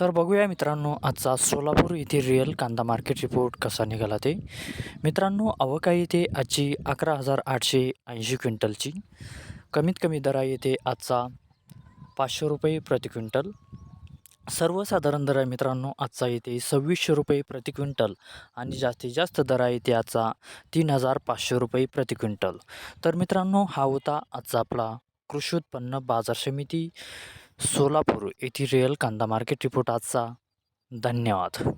तर बघूया मित्रांनो आजचा सोलापूर येथील रिअल कांदा मार्केट रिपोर्ट कसा निघाला ते. मित्रांनो आवक येथे आजची अकरा हजार आठशे ऐंशी क्विंटलची. कमीत कमी दरा येथे आजचा पाचशे रुपये प्रति क्विंटल. सर्वसाधारण दर आहे मित्रांनो आजचा येते सव्वीसशे रुपये प्रति क्विंटल आणि जास्तीत जास्त दर आहे ते आजचा तीन हजार पाचशे रुपये प्रति क्विंटल. तर मित्रांनो हा होता आजचा आपला कृषी उत्पन्न बाजार समिती. सोलापूर येथील रिअल कांदा मार्केट रिपोर्ट आजचा. धन्यवाद.